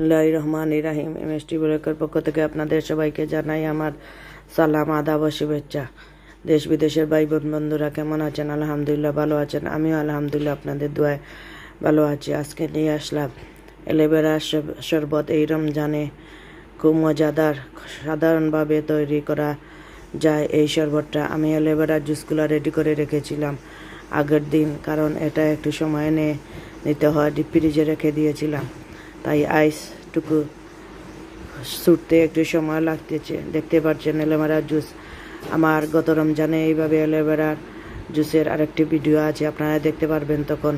বিসমিল্লাহ রহমান ইরাহিম M S পক্ষ থেকে আপনাদের সবাইকে জানাই আমার সালাম, আদাব শুভেচ্ছা। দেশ বিদেশের ভাই বোন বন্ধুরা কেমন আছেন? আলহামদুলিল্লাহ ভালো আছেন। আমিও আলহামদুলিল্লাহ আপনাদের দোয়ায় ভালো আছি। আজকে নিয়ে আসলাম এলোভেরা শরবত। এই রমজানে খুব মজাদার সাধারণভাবে তৈরি করা যায় এই শরবতটা। আমি এলোভেরা জুসগুলো রেডি করে রেখেছিলাম আগের দিন, কারণ এটা একটু সময় নিয়ে নিতে হয়। ডিপ ফ্রিজে রেখে দিয়েছিলাম। তাই আইসটুকু ছুটতে একটু সময় লাগতেছে। দেখতে পাচ্ছেন এলোভেরার জুস। আমার গত রমজানে এইভাবে এলোভেরার জুসের আরেকটি ভিডিও আছে, আপনারা দেখতে পারবেন তখন।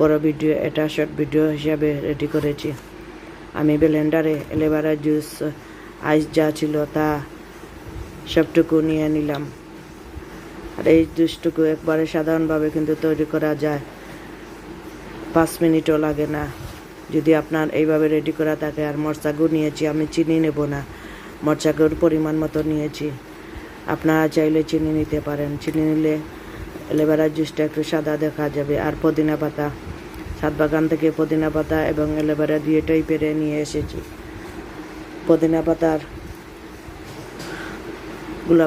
বড় ভিডিও, এটা শর্ট ভিডিও হিসাবে রেডি করেছি। আমি ব্লেন্ডারে এলোভেরার জুস আইস যা ছিল তা সবটুকু নিয়ে নিলাম। আর এই জুসটুকু একবারে সাধারণভাবে কিন্তু তৈরি করা যায়। পাঁচ মিনিটও লাগে না। যদি আপনার এইভাবে রেডি করা থাকে, আর মরচা গুড় নিয়েছি, আমি চিনি নেব না। মরচা গুড় পরিমাণ মতো নিয়েছি। আপনারা চাইলে চিনি নিতে পারেন। চিনি নিলে এলোভেরার জুসটা একটু সাদা দেখা যাবে। আর পুদিনা পাতা সাত বাগান থেকে পুদিনা পাতা এবং এলোভেরা দুইটাই পেরে নিয়ে এসেছি। পুদিনা পাতারগুলা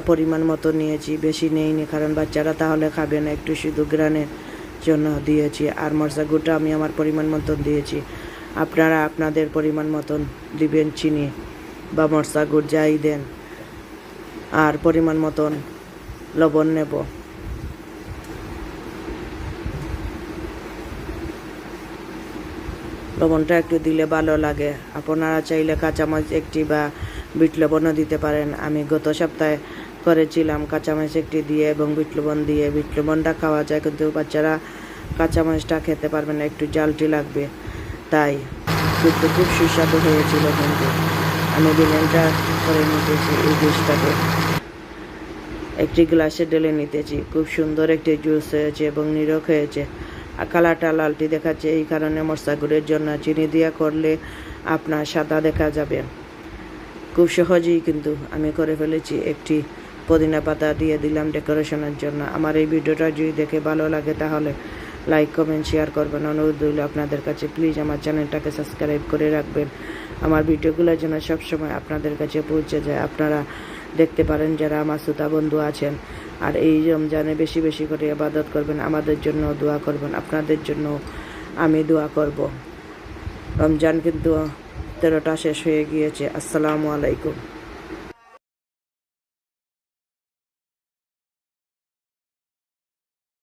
পরিমাণ মতো নিয়েছি। বেশি নেইনি, কারণ বাচ্চারা তাহলে খাবে না। একটু শুধু গ্রানের জন্য দিয়েছি। আর মরচা গুঁড়টা আমি আমার পরিমাণ মতন দিয়েছি। আপনারা আপনাদের পরিমাণ মতন দিবেন, চিনি বা মরচা গুড় যাই দেন। আর পরিমাণ মতন লবণ নেব। লবণটা একটু দিলে ভালো লাগে। আপনারা চাইলে কাঁচামাচ একটি বা বিট লবণও দিতে পারেন। আমি গত সপ্তাহে করেছিলাম কাঁচামাচ একটি দিয়ে এবং বিট লবণ দিয়ে। বিট লবণটা খাওয়া যায়, কিন্তু বাচ্চারা কাঁচামাচটা খেতে পারবে না, একটু জালটি লাগবে। তাই কিন্তু খুব সুস্বাদু হয়েছিল কিন্তু। আমি বিলেনটা করে নিতেছি এই জুসটাকে একটি গ্লাসে ঢেলে নিতেছি। খুব সুন্দর একটি জুস হয়েছে এবং নিরক হয়েছে। কালারটা লালটি দেখাচ্ছে, এই কারণে মশলা গুঁড়ের জন্য চিনি দিয়া করলে আপনার সাদা দেখা যাবে। খুব সহজেই কিন্তু আমি করে ফেলেছি একটি পুদিনা পাতা দিয়ে দিলাম ডেকোরেশনের জন্য। আমার এই ভিডিওটা যদি দেখে ভালো লাগে তাহলে লাইক কমেন্ট শেয়ার করবেন। অনুরোধ রইল আপনাদের কাছে। প্লিজ আমার চ্যানেলটাকে সাবস্ক্রাইব করে রাখবেন। আমার ভিডিওগুলো যেন সবসময় আপনাদের কাছে পৌঁছে যায়। আপনারা দেখতে পারেন যারা আমার শ্রোতা বন্ধু আছেন। আর এই রমজানে বেশি বেশি করে আবাদত করবেন। আমাদের জন্য দোয়া করবেন। আপনাদের জন্য আমি দোয়া করব। রমজান কিন্তু তেরোটা শেষ হয়ে গিয়েছে। আসসালামু আলাইকুম।